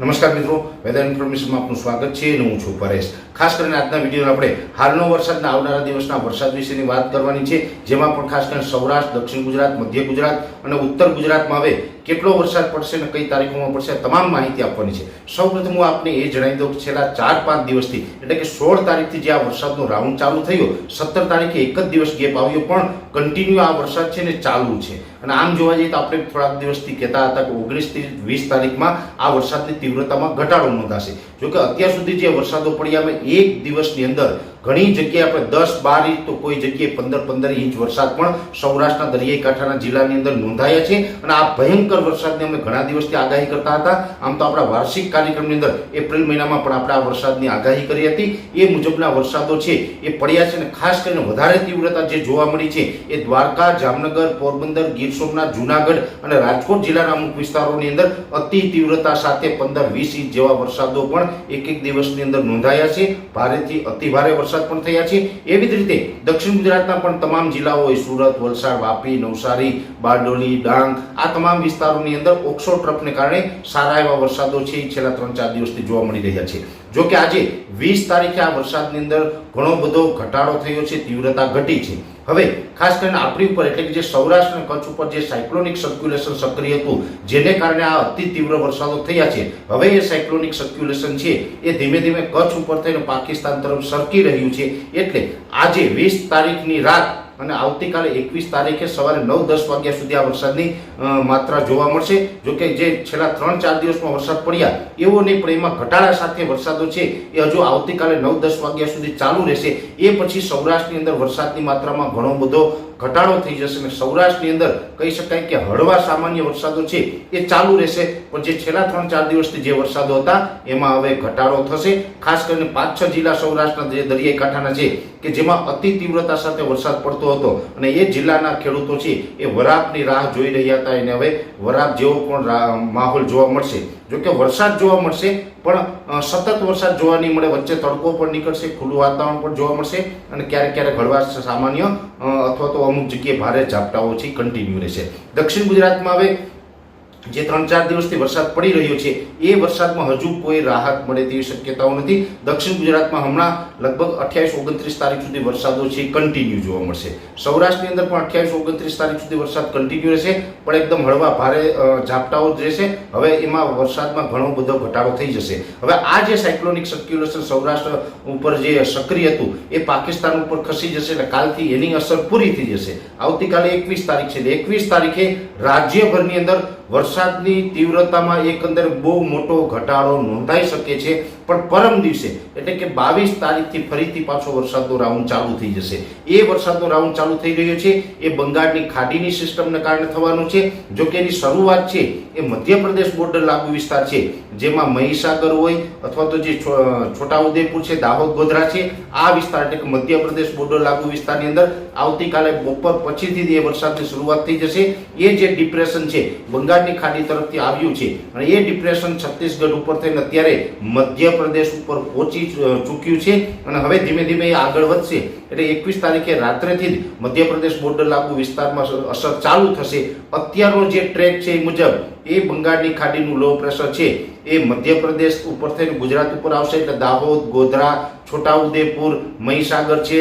નમસ્કાર મિત્રો વેધર ઇન્ફોર્મેશનમાં આપનું સ્વાગત છે અને હું છું પરેશ. ખાસ કરીને આજના વીડિયો આપણે હાલનો વરસાદના આવનારા દિવસના વરસાદ વિશેની વાત કરવાની છે, જેમાં પણ ખાસ કરીને સૌરાષ્ટ્ર, દક્ષિણ ગુજરાત, મધ્ય ગુજરાત અને ઉત્તર ગુજરાતમાં હવે કેટલો વરસાદ પડશે અને કઈ તારીખોમાં પડશે, તમામ માહિતી આપવાની છે. સૌપ્રથમ હું આપને એ જણાવી દઉં કે છેલ્લા ચાર પાંચ દિવસથી, એટલે કે સોળ તારીખથી જે આ વરસાદનો રાઉન્ડ ચાલુ થયો, સત્તર તારીખે એક જ દિવસ ગેપ આવ્યો, પણ કન્ટિન્યુ આ વરસાદ છે ને ચાલુ છે. અને આમ જોવા જઈએ તો આપણે થોડાક દિવસથી કહેતા હતા કે ઓગણીસથી વીસ તારીખમાં આ વરસાદની તીવ્રતામાં ઘટાડો નોંધાશે. જોકે અત્યાર સુધી જે વરસાદો પડ્યા અમે એક દિવસની અંદર ઘણી જગ્યાએ આપણે દસ, બાર ઇંચ તો કોઈ જગ્યાએ પંદર પંદર ઇંચ વરસાદ પણ સૌરાષ્ટ્રના દરિયાઈ કાંઠાના જિલ્લાની અંદર નોંધાયા છે અને આ ભયંકર વરસાદને અમે ઘણા દિવસથી આગાહી કરતા હતા. આમ તો આપણા વાર્ષિક કાર્યક્રમની અંદર એપ્રિલ મહિનામાં પણ આપણે આ વરસાદની આગાહી કરી હતી. એ મુજબના વરસાદો છે એ પડ્યા છે અને ખાસ કરીને વધારે તીવ્રતા જે જોવા મળી છે એ દ્વારકા, જામનગર, પોરબંદર, ગીર સોમનાથ, જુનાગઢ અને રાજકોટ જિલ્લાના અમુક વિસ્તારોની અંદર અતિ તીવ્રતા સાથે પંદર, વીસ ઇંચ જેવા વરસાદો પણ એક એક દિવસની અંદર નોંધાયા છે. ભારેથી અતિ ભારે વરસાદ પણ થયા છે. એવી જ રીતે દક્ષિણ ગુજરાતના પણ તમામ જિલ્લાઓ સુરત, વલસાડ, વાપી, નવસારી, બારડોલી, ડાંગ, આ તમામ વિસ્તારોની અંદર ઓક્સો ટ્રફને કારણે સારા એવા વરસાદો છે છેલ્લા ત્રણ ચાર દિવસથી જોવા મળી રહ્યા છે. જો કે આજે વીસ તારીખે આ વરસાદની અંદર ઘણો બધો ઘટાડો થયો છે, તીવ્રતા ઘટી છે. હવે, ખાસ કરીને આપણી ઉપર, એટલે કે જે સૌરાષ્ટ્ર અને કચ્છ ઉપર જે સાયક્લોનિક સર્ક્યુલેશન સક્રિય હતું, જેને કારણે આ અતિ તીવ્ર વરસાદો થયા છે, હવે એ સાયક્લોનિક સર્ક્યુલેશન છે, એ ધીમે ધીમે કચ્છ ઉપર થઈને પાકિસ્તાન તરફ સરકી રહ્યું છે, એટલે આજે વીસ તારીખની રાત અને આવતીકાલે એકવીસ તારીખે સવારે નવ દસ વાગ્યા સુધી આ વરસાદની માત્રા જોવા મળશે. જો કે જે છેલ્લા ત્રણ ચાર દિવસમાં વરસાદ પડ્યા, એવો નહીં પણ એમાં ઘટાડા સાથે વરસાદો છે, એ હજુ આવતીકાલે નવ દસ વાગ્યા સુધી ચાલુ રહેશે. એ પછી સૌરાષ્ટ્રની અંદર વરસાદની માત્રામાં ઘણો બધો ઘટાડો થઈ જશે અને સૌરાષ્ટ્રની અંદર કહી શકાય કે હળવા સામાન્ય વરસાદો છે એ ચાલુ રહેશે. પણ જે છેલ્લા ત્રણ ચાર દિવસથી જે વરસાદો હતા, એમાં હવે ઘટાડો થશે. ખાસ કરીને પાંચ છ જિલ્લા સૌરાષ્ટ્રના જે દરિયાઈ કાંઠાના છે, કે જેમાં અતિ તીવ્રતા સાથે વરસાદ પડતો હતો અને એ જિલ્લાના ખેડૂતો છે, એ વરાપની રાહ જોઈ રહ્યા હતા. એને હવે વરાપ જેવો પણ માહોલ જોવા મળશે. જોકે વરસાદ જોવા મળશે, પણ સતત વરસાદ જોવા નહીં મળે. વચ્ચે તડકો પણ નીકળશે, ખુલ્લું વાતાવરણ પણ જોવા મળશે અને ક્યારેક ક્યારેક હળવા સામાન્ય અથવા તો અમુક જગ્યાએ ભારે ઝાપટાઓ છે કન્ટિન્યુ રહેશે. દક્ષિણ ગુજરાતમાં હવે જે ત્રણ ચાર દિવસથી વરસાદ પડી રહ્યો છે, એ વરસાદમાં હજુ કોઈ રાહત મળે તેવી શક્યતાઓ નથી. દક્ષિણ ગુજરાતમાં હમણાં લગભગ અઠ્યાવીસ ઓગણત્રીસ તારીખ સુધી વરસાદો છે કન્ટિન્યુ જોવા મળશે. સૌરાષ્ટ્રની અંદર પણ અઠ્યાવીસ ઓગણત્રીસ તારીખ સુધી વરસાદ કન્ટિન્યુ રહેશે, પણ એકદમ હળવા ભારે ઝાપટાઓ જ રહેશે. હવે એમાં વરસાદમાં ઘણો બધો ઘટાડો થઈ જશે. હવે આ જે સાયક્લોનિક સર્ક્યુલેશન સૌરાષ્ટ્ર ઉપર જે સક્રિય હતું, એ પાકિસ્તાન ઉપર ખસી જશે એટલે કાલથી એની અસર પૂરી થઈ જશે. આવતીકાલે એકવીસ તારીખ છે એકવીસ તારીખે રાજ્યભરની અંદર વરસાદની તીવ્રતામાં એકંદર બહુ મોટો ઘટાડો નોંધાઈ શકે છે. પણ પરમ દિવસે, એટલે કે બાવીસ તારીખથી ફરીથી પાછો વરસાદનો રાઉન્ડ ચાલુ થઈ જશે. એ વરસાદનો રાઉન્ડ ચાલુ થઈ રહ્યો છે, એ બંગાળની ખાડીની સિસ્ટમને કારણે થવાનું છે. જો કે એની શરૂઆત છે, એ મધ્યપ્રદેશ બોર્ડર લાગુ વિસ્તાર છે, જેમાં મહીસાગર હોય અથવા તો જે છોટાઉદેપુર છે, દાહોદ, ગોધરા છે, આ વિસ્તાર એટલે કે મધ્યપ્રદેશ બોર્ડર લાગુ વિસ્તારની અંદર આવતીકાલે બપોર પછીથી એ વરસાદની શરૂઆત થઈ જશે, એ જે ડિપ્રેશન છે, બંગાળની ખાડી તરફથી આવ્યું છે. અને એ ડિપ્રેશન છત્તીસગઢ ઉપર થઈને અત્યારે મધ્યપ્રદેશ ઉપર પહોંચી ચૂક્યું છે અને હવે ધીમે ધીમે એ આગળ વધશે. એટલે એકવીસ તારીખે રાત્રેથી જ મધ્યપ્રદેશ બોર્ડર લાગુ વિસ્તારમાં અસર ચાલુ થશે. અત્યારનો જે ટ્રેક છે એ મુજબ એ બંગાળની ખાડીનું લો પ્રેશર છે. એ મધ્યપ્રદેશ ઉપર થઈને ગુજરાત ઉપર આવશે. એટલે દાહોદ, ગોધરા, છોટાઉદેપુર, મહીસાગર છે.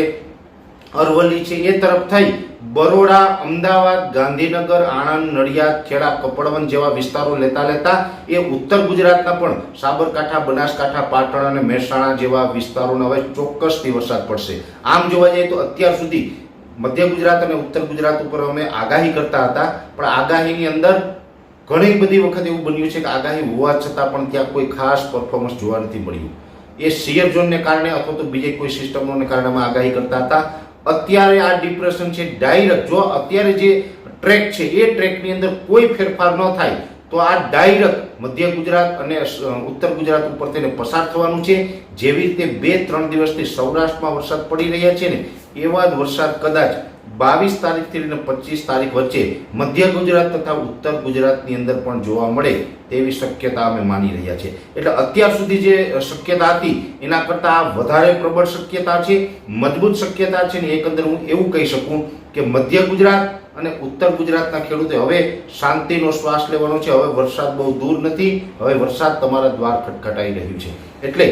અરવલ્લી છે. એ તરફ થઈ બરોડા, અમદાવાદ, ગાંધીનગર, આણંદ, નડિયાદ, ખેડા કપડવન જેવા વિસ્તારો લેતા લેતા એ ઉત્તર ગુજરાતના પણ સાબરકાંઠા, બનાસકાંઠા, પાટણ અને મહેસાણા જેવા વિસ્તારોના હવે ચોક્કસથી વરસાદ પડશે. આમ જોવા જઈએ તો અત્યાર સુધી મધ્ય ગુજરાત અને ઉત્તર ગુજરાત ઉપર અમે આગાહી કરતા હતા. પણ આગાહીની અંદર ઘણી બધી વખત એવું બન્યું છે કે આગાહી હોવા છતાં પણ ત્યાં કોઈ ખાસ પરફોર્મન્સ જોવા નથી મળ્યું. એ શિયર ઝોનને કારણે અથવા તો બીજે કોઈ સિસ્ટમોને કારણે અમે આગાહી કરતા હતા. અત્યારે આ ડિપ્રેશન છે ડાયરેક્ટ જો અત્યારે જે ટ્રેક છે, એ ટ્રેકની અંદર કોઈ ફેરફાર ન થાય, તો આ ડાયરેક્ટ મધ્ય ગુજરાત અને ઉત્તર ગુજરાત ઉપર તેને પસાર થવાનું છે. જેવી રીતે બે, ત્રણ દિવસથી સૌરાષ્ટ્રમાં વરસાદ પડી રહ્યા છે ને, એવા જ વરસાદ કદાચ બાવીસ તારીખથી લઈને પચીસ તારીખ વચ્ચે મધ્ય ગુજરાત તથા ઉત્તર ગુજરાતની અંદર પણ જોવા મળે તેવી શક્યતા અમે માની રહ્યા છે એટલે અત્યાર સુધી જે શક્યતા હતી, એના કરતાં વધારે પ્રબળ શક્યતા છે, મજબૂત શક્યતા છે ને એકંદર હું એવું કહી શકું કે મધ્ય ગુજરાત અને ઉત્તર ગુજરાતના ખેડૂતે હવે શાંતિનો શ્વાસ લેવાનો છે. હવે વરસાદ બહુ દૂર નથી, હવે વરસાદ તમારા દ્વાર ખટખટાઈ રહ્યું છે. એટલે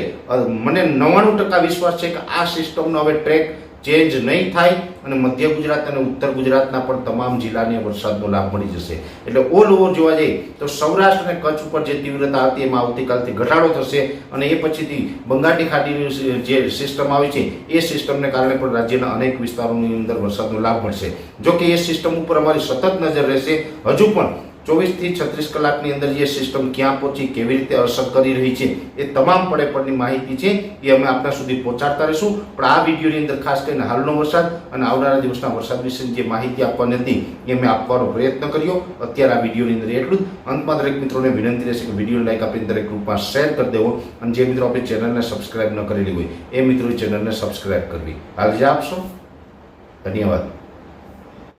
મને નવ્વાણું ટકા વિશ્વાસ છે કે આ સિસ્ટમનો હવે ટ્રેક ચેન્જ નહીં થાય અને મધ્ય ગુજરાત અને ઉત્તર ગુજરાતના પણ તમામ જિલ્લાને વરસાદનો લાભ મળી જશે. એટલે ઓલ ઓવર જોવા જઈએ તો સૌરાષ્ટ્ર અને કચ્છ ઉપર જે તીવ્રતા હતી એમાં આવતીકાલથી ઘટાડો થશે અને એ પછીથી બંગાળની ખાડીની જે સિસ્ટમ આવી છે, એ સિસ્ટમને કારણે પણ રાજ્યના અનેક વિસ્તારોની અંદર વરસાદનો લાભ મળશે. જો કે એ સિસ્ટમ ઉપર અમારી સતત નજર રહેશે. હજુ પણ ચોવીસથી છત્રીસ કલાકની અંદર જે સિસ્ટમ ક્યાં પહોંચી, કેવી રીતે અસર કરી રહી છે, એ તમામ પડે પડની માહિતી છે, એ અમે આપણા સુધી પહોંચાડતા રહીશું. પણ આ વિડીયોની અંદર ખાસ કરીને હાલનો વરસાદ અને આવનારા દિવસના વરસાદ વિશેની જે માહિતી આપવાની હતી, એ મેં આપવાનો પ્રયત્ન કર્યો. અત્યારે આ વિડીયોની અંદર એટલું જ. અંતમાં દરેક મિત્રોને વિનંતી રહેશે કે વીડિયો લાઈક આપીને દરેક ગ્રુપમાં શેર કરી દેવો અને જે મિત્રો આપણી ચેનલને સબસ્ક્રાઇબ ન કરેલી હોય, એ મિત્રો ચેનલને સબસ્ક્રાઇબ કરવી. હાલ જે આપશો, ધન્યવાદ.